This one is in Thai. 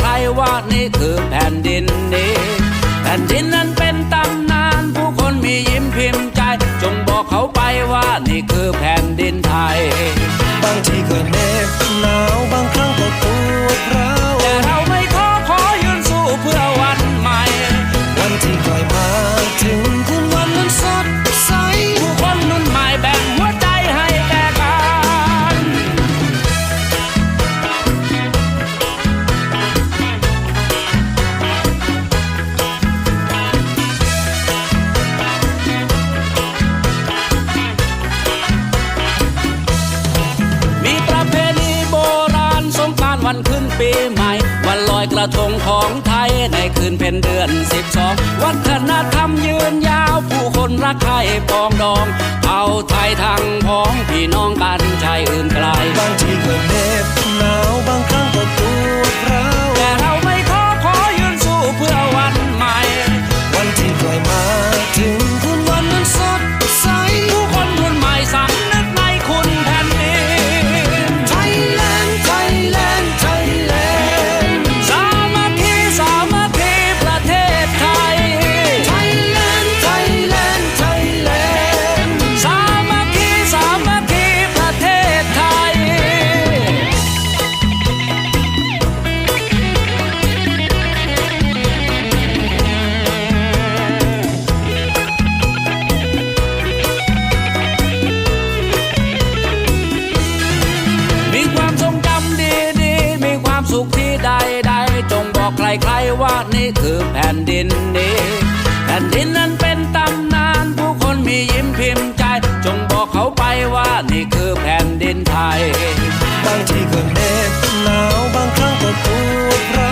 ใครๆว่านี่คือแผ่นดินนี้ แผ่นดินนั้นเป็นตำนาน ผู้คนมียิ้มพิมพ์ใจ จงบอกเขาไปว่านี่คือแผ่นดินไทย บางทีก็เหน็บหนาวบางครั้ง ปีใหม่ วันลอยกระทงของไทยในคืนเป็นเดือนสิบสองวัฒนธรรมยืนยาวผู้คนรักใครปองดอง เอาไทยทั้งพ้องพี่น้องกันชายอื่นไกลบางทีก็เใครๆว่านี่คือแผ่นดินนี้ แผ่นดินนั้นเป็นตำนาน ผู้คนมียิ้มพิมพ์ใจ จงบอกเขาไปว่านี่คือแผ่นดินไทย บางทีก็เหน็บหนาวบางครั้งก็ปวดร้